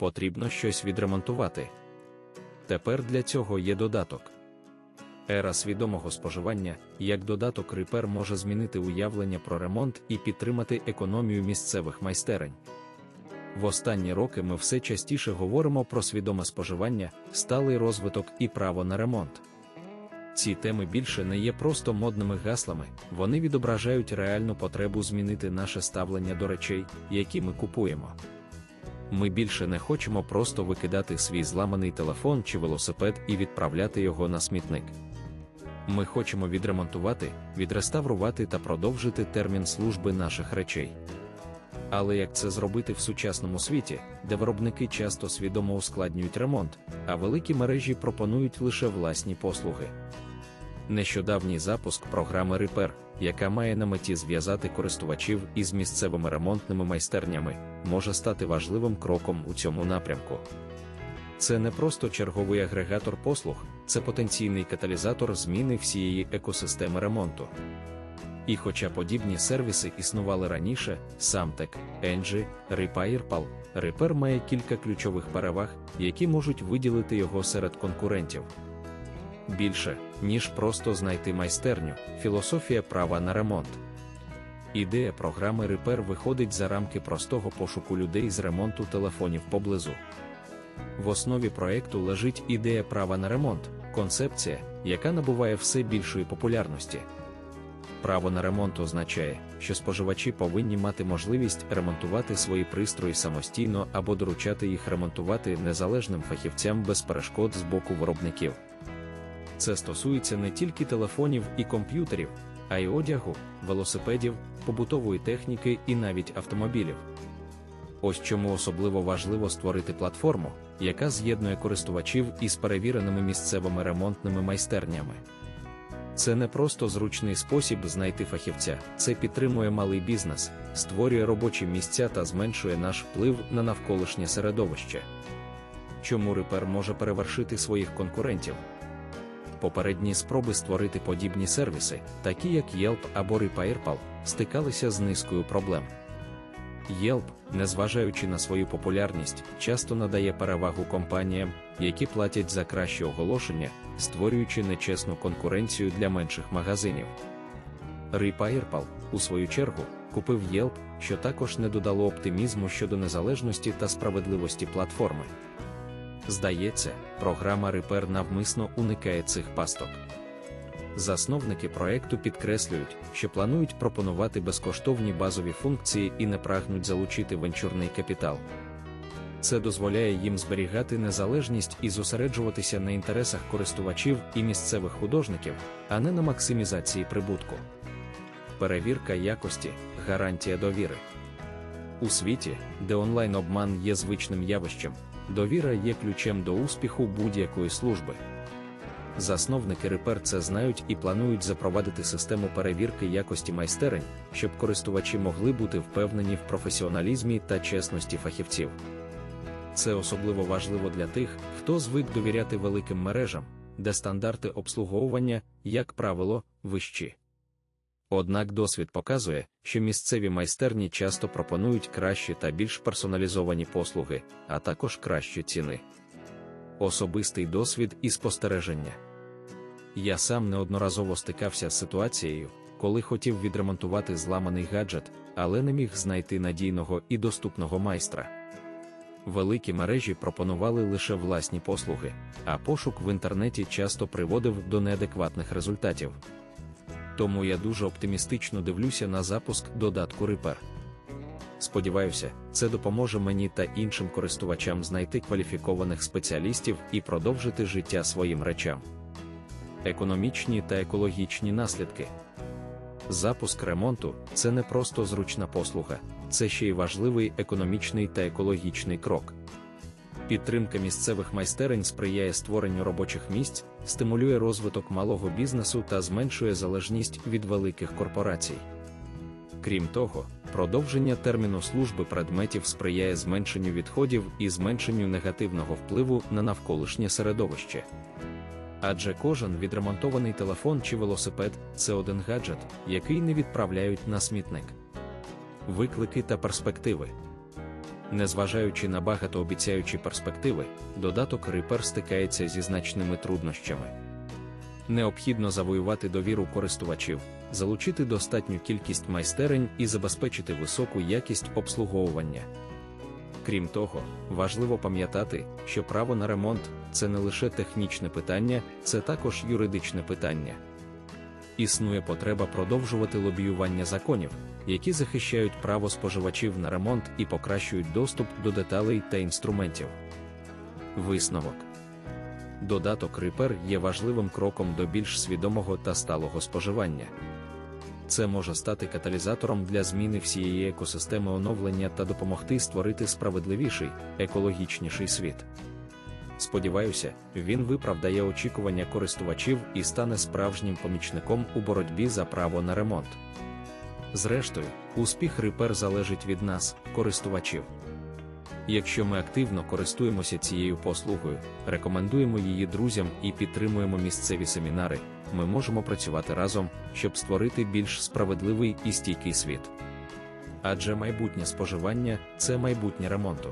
потрібно щось відремонтувати. Тепер для цього є додаток. Ера свідомого споживання, як додаток Repair може змінити уявлення про ремонт і підтримати економію місцевих майстерень. В останні роки ми все частіше говоримо про свідоме споживання, сталий розвиток і право на ремонт. Ці теми більше не є просто модними гаслами, вони відображають реальну потребу змінити наше ставлення до речей, які ми купуємо. Ми більше не хочемо просто викидати свій зламаний телефон чи велосипед і відправляти його на смітник. Ми хочемо відремонтувати, відреставрувати та продовжити термін служби наших речей. Але як це зробити в сучасному світі, де виробники часто свідомо ускладнюють ремонт, а великі мережі пропонують лише власні послуги? Нещодавній запуск програми Repair, яка має на меті зв'язати користувачів із місцевими ремонтними майстернями, може стати важливим кроком у цьому напрямку. Це не просто черговий агрегатор послуг, це потенційний каталізатор зміни всієї екосистеми ремонту. І хоча подібні сервіси існували раніше, Samtec, Engie, RepairPal, Repair має кілька ключових переваг, які можуть виділити його серед конкурентів. Більше, ніж просто знайти майстерню, філософія права на ремонт. Ідея програми Repair виходить за рамки простого пошуку людей з ремонту телефонів поблизу. В основі проекту лежить ідея права на ремонт, концепція, яка набуває все більшої популярності. Право на ремонт означає, що споживачі повинні мати можливість ремонтувати свої пристрої самостійно або доручати їх ремонтувати незалежним фахівцям без перешкод з боку виробників. Це стосується не тільки телефонів і комп'ютерів, а й одягу, велосипедів, побутової техніки і навіть автомобілів. Ось чому особливо важливо створити платформу, яка з'єднує користувачів із перевіреними місцевими ремонтними майстернями. Це не просто зручний спосіб знайти фахівця, це підтримує малий бізнес, створює робочі місця та зменшує наш вплив на навколишнє середовище. Чому Repair може перевершити своїх конкурентів? Попередні спроби створити подібні сервіси, такі як Yelp або RepairPal, стикалися з низкою проблем. Yelp, незважаючи на свою популярність, часто надає перевагу компаніям, які платять за кращі оголошення, створюючи нечесну конкуренцію для менших магазинів. RepairPal, у свою чергу, купив Yelp, що також не додало оптимізму щодо незалежності та справедливості платформи. Здається, програма Repair навмисно уникає цих пасток. Засновники проекту підкреслюють, що планують пропонувати безкоштовні базові функції і не прагнуть залучити венчурний капітал. Це дозволяє їм зберігати незалежність і зосереджуватися на інтересах користувачів і місцевих художників, а не на максимізації прибутку. Перевірка якості гарантія довіри. У світі, де онлайн-обман є звичним явищем, довіра є ключем до успіху будь-якої служби. Засновники Repair це знають і планують запровадити систему перевірки якості майстерень, щоб користувачі могли бути впевнені в професіоналізмі та чесності фахівців. Це особливо важливо для тих, хто звик довіряти великим мережам, де стандарти обслуговування, як правило, вищі. Однак досвід показує, що місцеві майстерні часто пропонують кращі та більш персоналізовані послуги, а також кращі ціни. Особистий досвід і спостереження. Я сам неодноразово стикався з ситуацією, коли хотів відремонтувати зламаний гаджет, але не міг знайти надійного і доступного майстра. Великі мережі пропонували лише власні послуги, а пошук в інтернеті часто приводив до неадекватних результатів. Тому я дуже оптимістично дивлюся на запуск додатку Repair. Сподіваюся, це допоможе мені та іншим користувачам знайти кваліфікованих спеціалістів і продовжити життя своїм речам. Економічні та екологічні наслідки. Запуск ремонту це не просто зручна послуга, це ще й важливий економічний та екологічний крок. Підтримка місцевих майстерень сприяє створенню робочих місць, стимулює розвиток малого бізнесу та зменшує залежність від великих корпорацій. Крім того, продовження терміну служби предметів сприяє зменшенню відходів і зменшенню негативного впливу на навколишнє середовище. Адже кожен відремонтований телефон чи велосипед це один гаджет, який не відправляють на смітник. Виклики та перспективи. Незважаючи на багатообіцяючі перспективи, додаток Reaper стикається зі значними труднощами. Необхідно завоювати довіру користувачів, залучити достатню кількість майстерень і забезпечити високу якість обслуговування. Крім того, важливо пам'ятати, що право на ремонт це не лише технічне питання, це також юридичне питання. Існує потреба продовжувати лобіювання законів, які захищають право споживачів на ремонт і покращують доступ до деталей та інструментів. Висновок Додаток Reaper є важливим кроком до більш свідомого та сталого споживання. Це може стати каталізатором для зміни всієї екосистеми оновлення та допомогти створити справедливіший, екологічніший світ. Сподіваюся, він виправдає очікування користувачів і стане справжнім помічником у боротьбі за право на ремонт. Зрештою, успіх Reaper залежить від нас, користувачів. Якщо ми активно користуємося цією послугою, рекомендуємо її друзям і підтримуємо місцеві семінари, ми можемо працювати разом, щоб створити більш справедливий і стійкий світ. Адже майбутнє споживання це майбутнє ремонту.